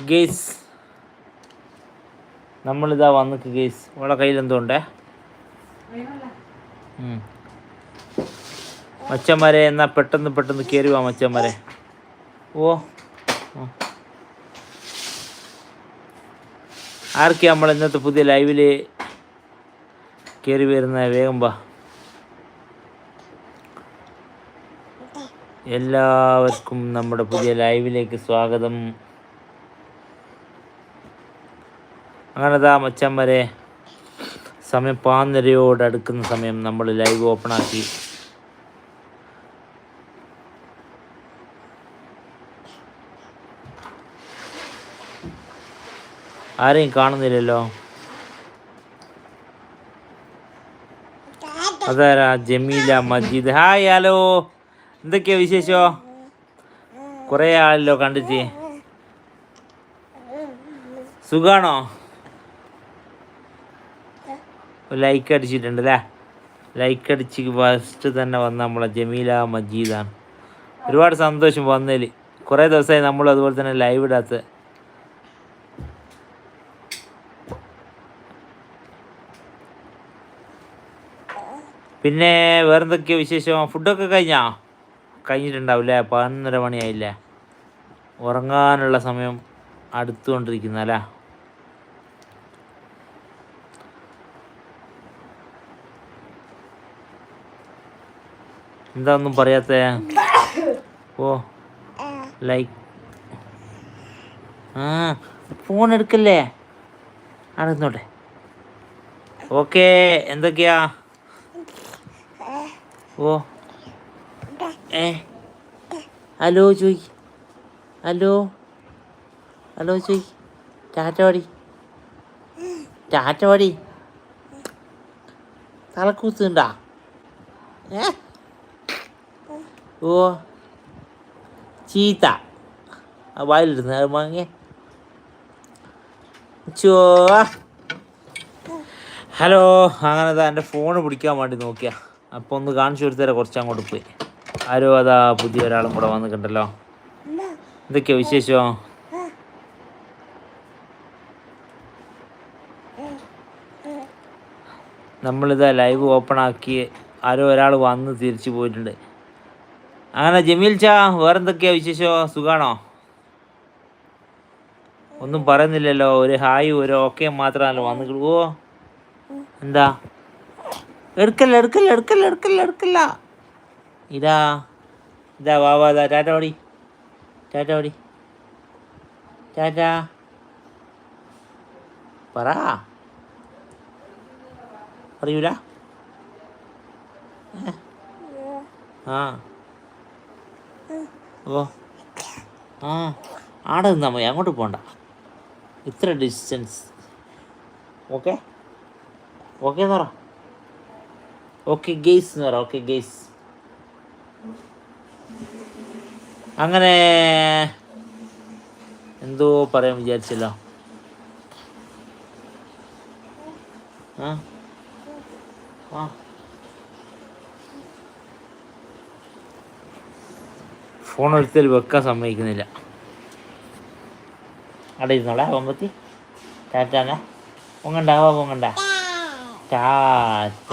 Guys നമ്മളിതാ വന്നിക്ക് guys ഇവിടെ കയ്യിൽ എന്തുണ്ടേ. മച്ചന്മാരെ എന്നാ പെട്ടെന്ന് പെട്ടെന്ന് കയറി വാ മച്ചന്മാരെ. ഓ ആർക്കി നമ്മൾ ഇന്നത്തെ പുതിയ ലൈവിൽ കയറി വരുന്ന? വേഗം വാ. എല്ലാവർക്കും നമ്മുടെ പുതിയ ലൈവിലേക്ക് സ്വാഗതം. അങ്ങനെതാ വരെ സമയം പാന്നരയോട് അടുക്കുന്ന സമയം നമ്മൾ ലൈവ് ഓപ്പൺ ആക്കി ആരെയും കാണുന്നില്ലല്ലോ? അതാരാ? ജമീല മജീദ്. Hi hello. എന്തൊക്കെയാ വിശേഷോ? കുറേ ആളല്ലോ കണ്ടിട്ട്. സുഖാണോ? ലൈക്ക് അടിച്ചിട്ടുണ്ട് അല്ലേ ലൈക്ക് അടിച്ച് ഫസ്റ്റ് തന്നെ വന്ന നമ്മളെ ജമീല മജീദാണ്. ഒരുപാട് സന്തോഷം വന്നതിൽ കുറേ ദിവസമായി നമ്മൾ അതുപോലെ തന്നെ ലൈവ് ഇടാത്ത. പിന്നെ വേറെന്തൊക്കെയോ വിശേഷം? ഫുഡൊക്കെ കഴിഞ്ഞാ? കഴിഞ്ഞിട്ടുണ്ടാവില്ലേ? പതിനൊന്നര മണിയായില്ലേ? ഉറങ്ങാനുള്ള സമയം അടുത്തുകൊണ്ടിരിക്കുന്നല്ലേ? എന്താ ഒന്നും പറയാത്ത? ഓ ലൈക്ക്. ആ ഫോൺ എടുക്കല്ലേ? അടന്നോട്ടെ ഓക്കെ എന്തൊക്കെയാ? ഓ ഏ? ഹലോ ചോയ്. ഹലോ. ഹലോ ചോയ്. ടാറ്റ പാടി. തലക്കൂത്തുണ്ടാ ഏ? ഓ ചീത്ത. ആ വായിലിരുന്ന് അത് വാങ്ങിയേ. ചോ. ഹലോ അങ്ങനെ അതാ എന്റെ ഫോൺ പിടിക്കാൻ വേണ്ടി നോക്കിയ. അപ്പോൾ ഒന്ന് കാണിച്ചു കൊടുത്തേരാ കുറച്ച് അങ്ങോട്ട് പോയി. ആരോ അതാ പുതിയ ഒരാളും കൂടെ വന്നിട്ടുണ്ടല്ലോ. എന്തൊക്കെയാ വിശേഷം? നമ്മളിതാ ലൈവ് ഓപ്പൺ ആക്കി ആരോ ഒരാൾ വന്ന് തിരിച്ചു പോയിട്ടുണ്ട്. അങ്ങനെ ജമീൽ ചാ വേറെന്തൊക്കെയാ വിശേഷോ? സുഖാണോ? ഒന്നും പറയുന്നില്ലല്ലോ. ഒരു ഹായ് ഒരു ഓക്കെ മാത്രമല്ലോ വന്ന് ഓ എന്താ? എടുക്കല്ല എടുക്കല്ല എടുക്കല്ല എടുക്കല്ല എടുക്കല്ല. ഇതാ ഇതാ വാ ഇതാ ടാറ്റ ഓടി. ടാറ്റ ഓടി. ടാറ്റ. പറ. പറയൂല ആ. ഓ ആ ആടെ നിന്നാൽ മതി അങ്ങോട്ട് പോകണ്ട ഇത്ര ഡിസ്റ്റൻസ് ഓക്കെ ഓക്കെ എന്ന് പറ. ഓക്കെ ഗെയ്സ് എന്ന് പറ ഓക്കെ ഗെയ്സ് അങ്ങനെ എന്തോ പറയാൻ വിചാരിച്ചല്ലോ. ആ? ആ. ഫോൺ എടുത്തിൽ വെക്കാൻ സമ്മതിക്കുന്നില്ല. അവിടെ ഇരുന്നോളെ ഒമ്പത്തി ടാറ്റാനെ പൊങ്ങണ്ടാവാ പൊങ്ങണ്ട ടാറ്റ.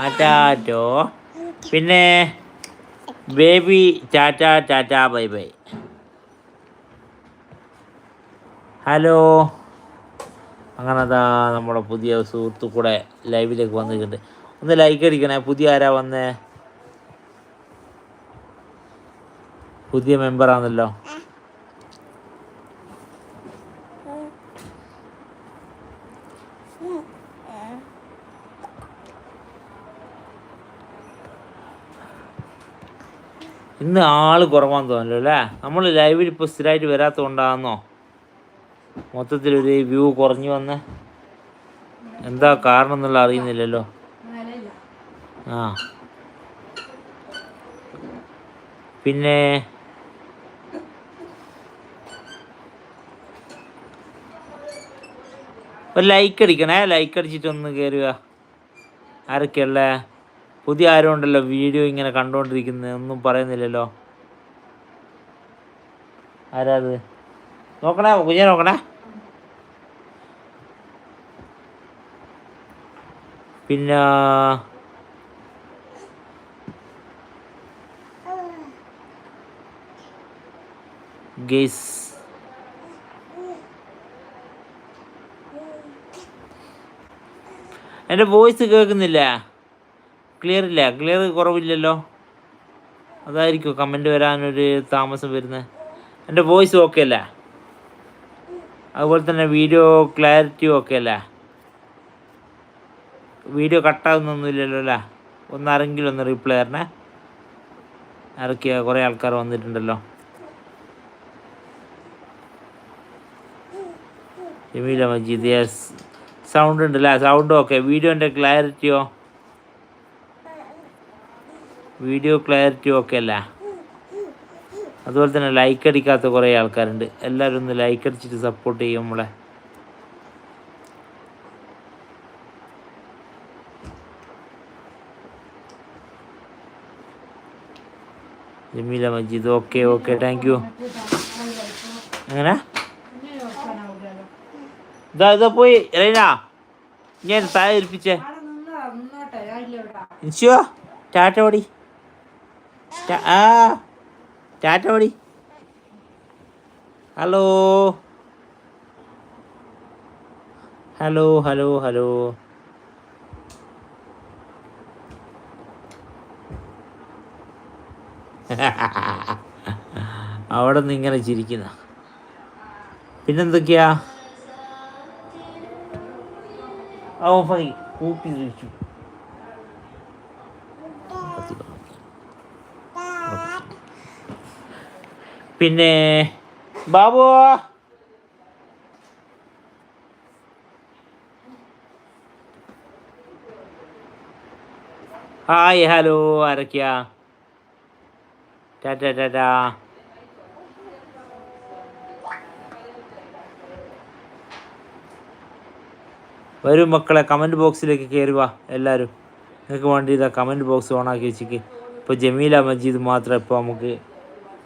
ആ ടാറ്റോ. പിന്നെ baby tata tata bye bye. Hello. അങ്ങനെ അതാ നമ്മുടെ പുതിയ സുഹൃത്തു കൂടെ ലൈവിലേക്ക് വന്നിട്ടുണ്ട് ഒന്ന് ലൈക്ക് അടിക്കണേ. പുതിയ ആരാ വന്നേ? പുതിയ മെമ്പർ മെമ്പറാണല്ലോ ഇന്ന് ആൾ കുറവാന്ന് തോന്നല്ലോ അല്ലേ? നമ്മൾ ലൈവിൽ ഇപ്പോൾ സ്ഥിരമായിട്ട് വരാത്തത് കൊണ്ടാണെന്നോ മൊത്തത്തിൽ ഒരു വ്യൂ കുറഞ്ഞു വന്ന്. എന്താ കാരണം എന്നുള്ള അറിയുന്നില്ലല്ലോ. ആ. പിന്നെ ഒരു ലൈക്ക് അടിക്കണേ. ലൈക്ക് അടിച്ചിട്ടൊന്ന് കയറുക ആരൊക്കെയല്ലേ പുതിയ ആരും ഉണ്ടല്ലോ വീഡിയോ ഇങ്ങനെ കണ്ടുകൊണ്ടിരിക്കുന്നത് ഒന്നും പറയുന്നില്ലല്ലോ. ആരാത് നോക്കണേ കുഞ്ഞെ നോക്കണേ. പിന്നെ ഗേസ് എന്റെ വോയിസ് കേൾക്കുന്നില്ല. ക്ലിയർ ഇല്ല. ക്ലിയർ കുറവില്ലല്ലോ. അതായിരിക്കും കമന്റ് വരാനൊരു താമസം വരുന്നത് എന്റെ വോയിസ് ഓക്കെ അല്ല? അതുപോലെ തന്നെ വീഡിയോ ക്ലാരിറ്റി ഓക്കെ അല്ല? വീഡിയോ കട്ടാകുന്നൊന്നുമില്ലല്ലോ അല്ലേ? ഒന്നാരെങ്കിലും ഒന്ന് റിപ്ലൈ തരണേ. ഇറക്കിയ കുറേ ആൾക്കാർ വന്നിട്ടുണ്ടല്ലോ. ജമീല മജീദ് യെസ് സൗണ്ട് ഉണ്ടല്ലേ സൗണ്ട് ഓക്കെ വീഡിയോന്റെ ക്ലാരിറ്റിയോ? വീഡിയോ ക്ലാരിറ്റി ഓക്കെ അല്ലേ? അതുപോലെ തന്നെ ലൈക്ക് അടിക്കാത്ത കുറേ ആൾക്കാരുണ്ട്. എല്ലാവരും ഒന്ന് ലൈക്ക് അടിച്ചിട്ട് സപ്പോർട്ട് ചെയ്യും നമ്മളെ. Jameela Majeed okay okay thank you എങ്ങനെ? ഇതാ ഇതാ പോയി. റൈന ഞാൻ താഴെ ഏൽപ്പിച്ചേ. ഇൻഷുവാ ടാറ്റ ഓടി ആ ടാറ്റ ഓടി ഹലോ. Hello hello hello. അവിടെ നിന്ന് ഇങ്ങനെ ചിരിക്കുന്ന. പിന്നെന്തൊക്കെയാ? അവൻ പോയി കൂപ്പി കഴിച്ചു പിന്നെ ബാബു ഹായ് ഹലോ ആരൊക്കെയാ ടാറ്റ ടാറ്റ വരൂ മക്കളെ കമന്റ് ബോക്സിലേക്ക് കയറി വാ എല്ലാവരും നിങ്ങൾക്ക് വേണ്ടി ഇതാ കമന്റ് ബോക്സ് ഓണാക്കി വെച്ചിക്ക്. ഇപ്പോൾ ജമീല മജീദ് മാത്രം ഇപ്പോൾ നമുക്ക്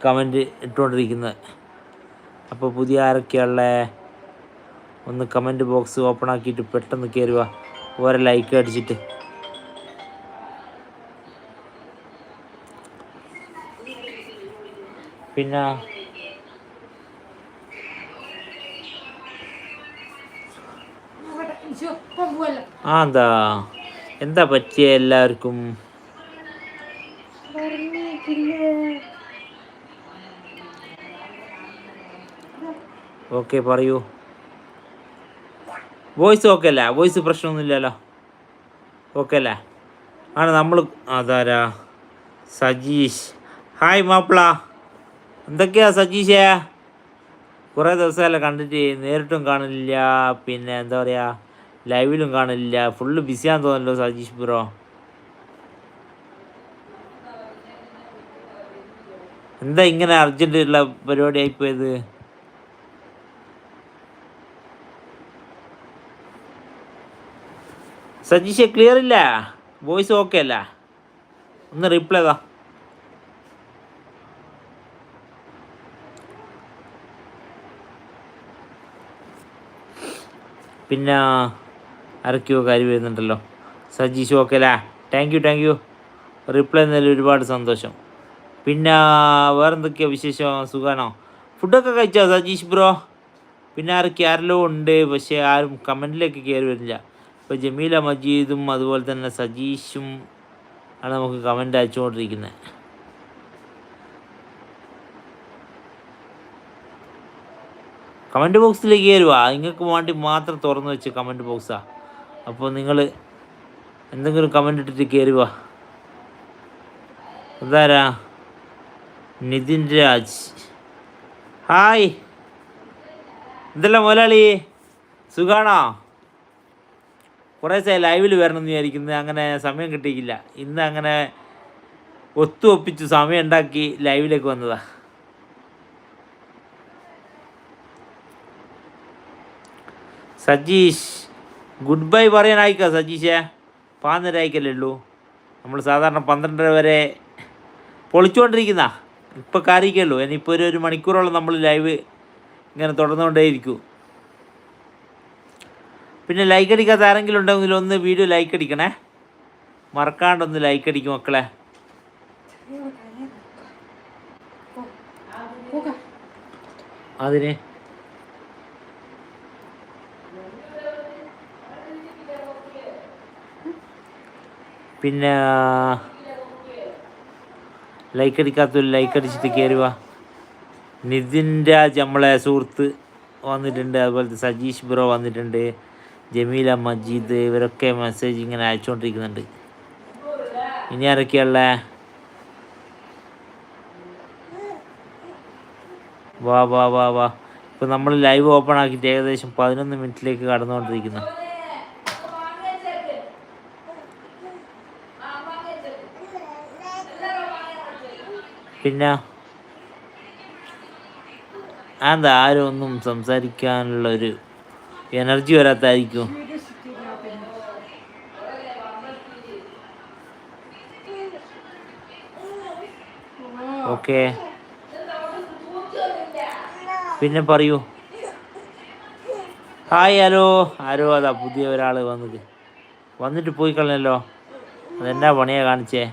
കമന്റ് ഇട്ടുകൊണ്ടിരിക്കുന്നത് അപ്പോൾ പുതിയ ആരൊക്കെയുള്ള? ഒന്ന് കമന്റ് ബോക്സ് ഓപ്പൺ ആക്കിയിട്ട് പെട്ടെന്ന് കയറി വാ. ഓരോ ലൈക്ക് അടിച്ചിട്ട്. പിന്നെ ആ എന്താ എന്താ പറ്റിയ എല്ലാവർക്കും? ഓക്കെ പറയൂ. വോയിസ് ഓക്കെ അല്ലേ? വോയിസ് പ്രശ്നമൊന്നുമില്ലല്ലോ. ഓക്കെ അല്ലേ? ആണ് നമ്മൾ അതാരാ? സജീഷ്. ഹായ് മാപ്പിള. എന്തൊക്കെയാ സജീഷേ? കുറേ ദിവസമല്ല കണ്ടിട്ട് നേരിട്ടും കാണില്ല. പിന്നെ എന്താ പറയുക ലൈവിലും കാണില്ല. ഫുള്ള് ബിസിയാന്ന് തോന്നല്ലോ സജീഷ് ബ്രോ എന്താ ഇങ്ങനെ അർജന്റ് ഉള്ള പരിപാടി ആയിപ്പോയത് സജീഷ് ക്ലിയർ ഇല്ല? വോയിസ് ഓക്കെ അല്ല. ഒന്ന് റിപ്ലൈ താ പിന്നെ ആരൊക്കെയോ കാര്യം വരുന്നുണ്ടല്ലോ. സജീഷ് ഓക്കെ അല്ലേ thank you thank you reply എന്നതിൽ ഒരുപാട് സന്തോഷം. പിന്നെ വേറെന്തൊക്കെയാ വിശേഷം? സുഖാണോ? ഫുഡൊക്കെ കഴിച്ചോ സജീഷ് ബ്രോ? പിന്നെ ആരൊക്കെ? ആരെല്ലോ ഉണ്ട് പക്ഷേ ആരും കമന്റിലേക്ക് കയറി വരില്ല. ഇപ്പോൾ ജമീല മജീദും അതുപോലെ തന്നെ സജീഷും ആണ് നമുക്ക് കമന്റ് അയച്ചുകൊണ്ടിരിക്കുന്നത് കമന്റ് ബോക്സിലേക്ക് കയറുക നിങ്ങൾക്ക് വേണ്ടി മാത്രം തുറന്നു വെച്ച് കമന്റ് ബോക്സാണ് അപ്പോൾ നിങ്ങൾ എന്തെങ്കിലും കമന്റ് ഇട്ടിട്ട് കയറി വാ. അതാരാ നിതിൻ രാജ്. ഹായ്. എന്തല്ല മുതലാളി? സുഖാണോ? കുറേ ദിവസമായി ലൈവിൽ വരണം എന്ന് വിചാരിക്കുന്നത് അങ്ങനെ സമയം കിട്ടിയില്ല. ഇന്ന് അങ്ങനെ ഒത്തു സമയം ഉണ്ടാക്കി ലൈവിലേക്ക് വന്നതാ. സജീഷ്. ഗുഡ് ബൈ പറയാനായിക്കാ സജീഷേ? പാന്നര ആയിക്കല്ലേ ഉള്ളൂ നമ്മൾ സാധാരണ പന്ത്രണ്ടര വരെ പൊളിച്ചുകൊണ്ടിരിക്കുന്ന. ഇപ്പോൾ ഇനി ഇനിയിപ്പോൾ ഒരു ഒരു മണിക്കൂറോളം നമ്മൾ ലൈവ് ഇങ്ങനെ തുടർന്നുകൊണ്ടേയിരിക്കും. പിന്നെ ലൈക്ക് അടിക്കാത്ത ആരെങ്കിലും ഉണ്ടെങ്കിൽ ഒന്ന് വീഡിയോ ലൈക്ക് അടിക്കണേ. മറക്കാണ്ടൊന്ന് ലൈക്ക് അടിക്കും മക്കളെ. അതിന് പിന്നെ ലൈക്ക് അടിക്കാത്തൊരു ലൈക്ക് അടിച്ചിട്ട് കയറി വാ. നിതിൻ രാജ് നമ്മളെ സുഹൃത്ത് വന്നിട്ടുണ്ട്. അതുപോലെ സജീഷ് ബ്രോ വന്നിട്ടുണ്ട്. ജമീല മജീദ് ഇവരൊക്കെ മെസ്സേജ് ഇങ്ങനെ അയച്ചുകൊണ്ടിരിക്കുന്നുണ്ട്. ഇനി ആരൊക്കെയുള്ള വാ വാ വാ വാ. ഇപ്പം നമ്മൾ ലൈവ് ഓപ്പൺ ആക്കിയിട്ട് ഏകദേശം പതിനൊന്ന് മിനിറ്റിലേക്ക് കടന്നുകൊണ്ടിരിക്കുന്നു. പിന്നെ അത് ആരും ഒന്നും സംസാരിക്കാനുള്ള ഒരു എനർജി വരാത്തായിരിക്കും. ഓക്കെ പിന്നെ പറയൂ. ഹായ് ഹലോ ആരോ അതാ പുതിയ ഒരാൾ വന്നത്. വന്നിട്ട് പോയി കളഞ്ഞല്ലോ. അതെന്നാ പണിയാ കാണിച്ചേ?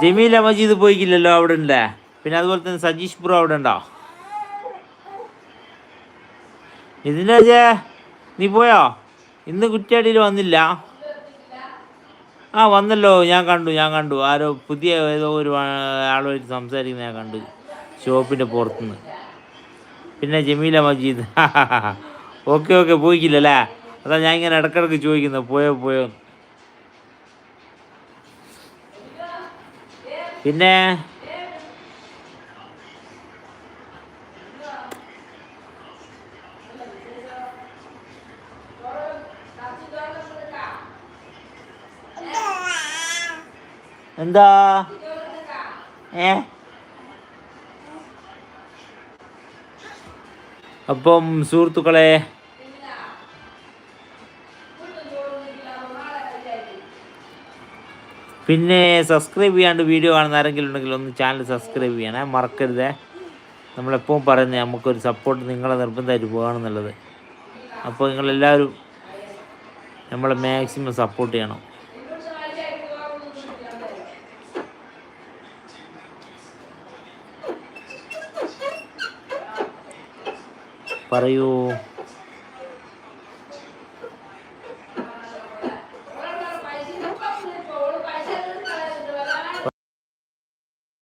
ജമീല മജീദ് പോയിക്കില്ലല്ലോ അവിടെ ഉണ്ടേ പിന്നെ അതുപോലെ തന്നെ സജീഷ് ബ്രോ അവിടെ ഉണ്ടോ ഇതിന്റെ നീ പോയോ? ഇന്ന് കുറ്റ്യാടിയിൽ വന്നില്ല. ആ വന്നല്ലോ. ഞാൻ കണ്ടു ഞാൻ കണ്ടു. ആരോ പുതിയ ഏതോ ഒരു ആളുമായിട്ട് സംസാരിക്കുന്ന ഞാൻ കണ്ടു. ഷോപ്പിന്റെ പുറത്തുനിന്ന്. പിന്നെ ജമീല മജീദ്. ഓക്കെ ഓക്കെ പോയിക്കില്ലല്ലേ? അതാ ഞാൻ ഇങ്ങനെ ഇടക്കിടക്ക് ചോദിക്കുന്നത്. പോയോ പോയോ പിന്നെ എന്താ? ഏ? അപ്പം സുഹൃത്തുക്കളെ പിന്നെ സബ്സ്ക്രൈബ് ചെയ്യാണ്ട് വീഡിയോ കാണുന്ന ആരെങ്കിലും ഉണ്ടെങ്കിൽ ഒന്ന് ചാനൽ സബ്സ്ക്രൈബ് ചെയ്യണേ. മറക്കരുതേ. നമ്മളെപ്പോഴും പറയുന്നത് നമുക്കൊരു സപ്പോർട്ട് നിങ്ങളെ നിർബന്ധമായിട്ട് പോകണമെന്നുള്ളത് അപ്പോൾ നിങ്ങളെല്ലാവരും നമ്മളെ മാക്സിമം സപ്പോർട്ട് ചെയ്യണം. പറയൂ.